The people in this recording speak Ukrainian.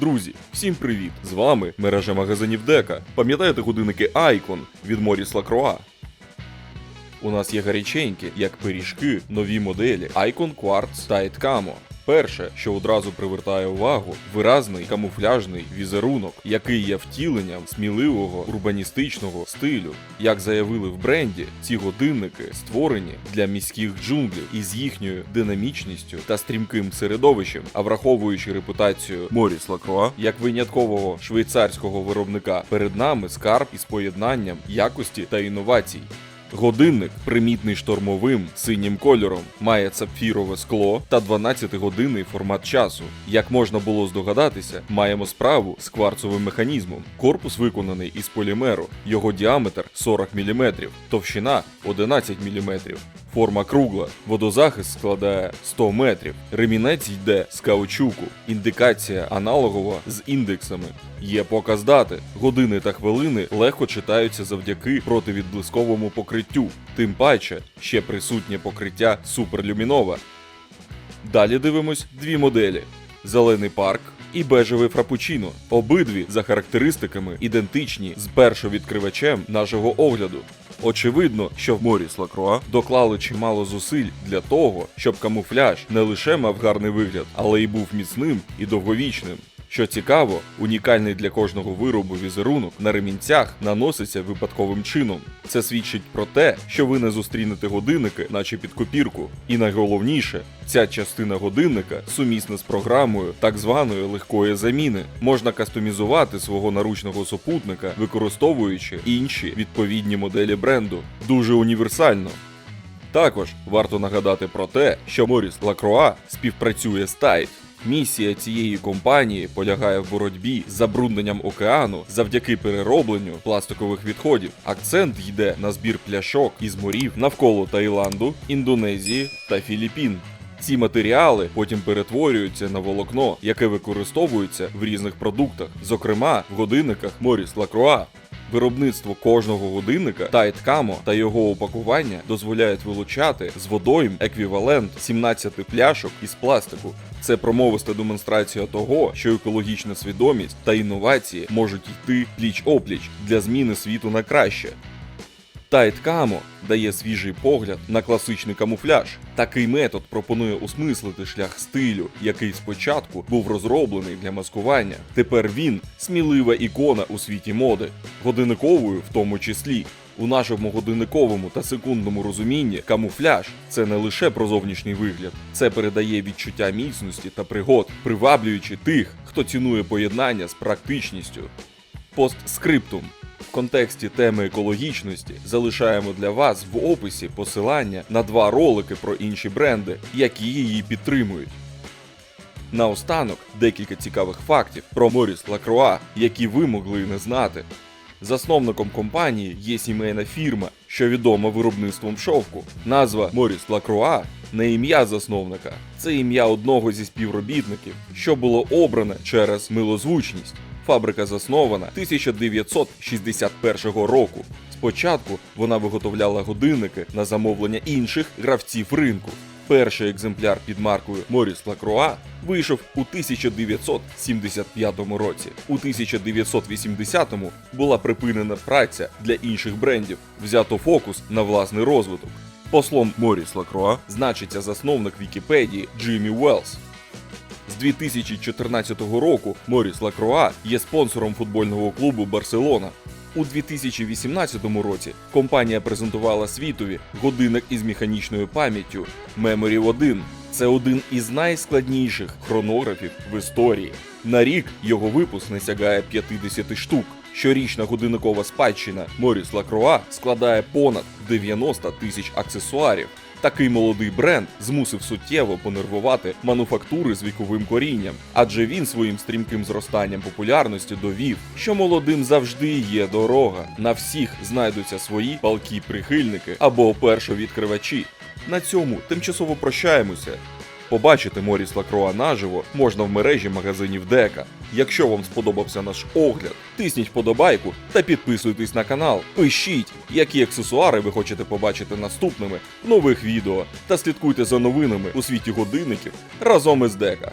Друзі, всім привіт! З вами мережа магазинів Дека. Пам'ятаєте годинники Icon від Моріс Лакроа? У нас є гаряченькі, як пиріжки, нові моделі Icon Quartz та Camo. Перше, що одразу привертає увагу, виразний камуфляжний візерунок, який є втіленням сміливого урбаністичного стилю. Як заявили в бренді, ці годинники створені для міських джунглів із їхньою динамічністю та стрімким середовищем, а враховуючи репутацію Моріс Лакроа як виняткового швейцарського виробника, перед нами скарб із поєднанням якості та інновацій. Годинник, примітний штормовим синім кольором, має сапфірове скло та 12-годинний формат часу. Як можна було здогадатися, маємо справу з кварцовим механізмом. Корпус виконаний із полімеру, його діаметр 40 мм, товщина 11 мм. Форма кругла, водозахист складає 100 метрів, ремінець йде з каучуку, індикація аналогова з індексами. Є показ дати. Години та хвилини легко читаються завдяки противідблисковому покриттю. Тим паче ще присутнє покриття суперлюмінова. Далі дивимось дві моделі: зелений парк і бежевий фрапучино. Обидві за характеристиками ідентичні з першовідкривачем нашого огляду. Очевидно, що в морі Лакроа доклали чимало зусиль для того, щоб камуфляж не лише мав гарний вигляд, але й був міцним і довговічним. Що цікаво, унікальний для кожного виробу візерунок на ремінцях наноситься випадковим чином. Це свідчить про те, що ви не зустрінете годинники, наче під копірку. І найголовніше, ця частина годинника сумісна з програмою так званої легкої заміни. Можна кастомізувати свого наручного супутника, використовуючи інші відповідні моделі бренду. Дуже універсально. Також варто нагадати про те, що Моріс Лакроа співпрацює з Tide. Місія цієї компанії полягає в боротьбі з забрудненням океану завдяки переробленню пластикових відходів. Акцент йде на збір пляшок із морів навколо Таїланду, Індонезії та Філіппін. Ці матеріали потім перетворюються на волокно, яке використовується в різних продуктах, зокрема в годинниках Моріс Лакроа. Виробництво кожного годинника Тайткамо та його упакування дозволяють вилучати з водойм еквівалент 17 пляшок із пластику. Це промовиста демонстрація того, що екологічна свідомість та інновації можуть йти пліч-опліч для зміни світу на краще. Tide Camo дає свіжий погляд на класичний камуфляж. Такий метод пропонує осмислити шлях стилю, який спочатку був розроблений для маскування. Тепер він смілива ікона у світі моди, годинниковою в тому числі. У нашому годинниковому та секундному розумінні камуфляж це не лише про зовнішній вигляд, це передає відчуття міцності та пригод, приваблюючи тих, хто цінує поєднання з практичністю. Постскриптум. Контексті теми екологічності залишаємо для вас в описі посилання на два ролики про інші бренди, які її підтримують. Наостанок декілька цікавих фактів про Моріс Лакроа, які ви могли не знати. Засновником компанії є сімейна фірма, що відома виробництвом шовку. Назва Моріс Лакроа не ім'я засновника, це ім'я одного зі співробітників, що було обране через милозвучність. Фабрика заснована 1961 року. Спочатку вона виготовляла годинники на замовлення інших гравців ринку. Перший екземпляр під маркою Моріс Лакроа вийшов у 1975 році. У 1980-му була припинена праця для інших брендів, взято фокус на власний розвиток. Послом Моріс Лакроа значиться засновник Вікіпедії Джиммі Уелс. З 2014 року Моріс Лакроа є спонсором футбольного клубу Барселона. У 2018 році компанія презентувала світові годинник із механічною пам'яттю Memory 1. Це один із найскладніших хронографів в історії. На рік його випуск не сягає 50 штук. Щорічна годинникова спадщина Моріс Лакроа складає понад 90 тисяч аксесуарів. Такий молодий бренд змусив суттєво понервувати мануфактури з віковим корінням, адже він своїм стрімким зростанням популярності довів, що молодим завжди є дорога. На всіх знайдуться свої палкі прихильники або першовідкривачі. На цьому тимчасово прощаємося. Побачити Моріс Лакроа наживо можна в мережі магазинів Дека. Якщо вам сподобався наш огляд, тисніть вподобайку та підписуйтесь на канал. Пишіть, які аксесуари ви хочете побачити наступними в нових відео та слідкуйте за новинами у світі годинників разом із Дека.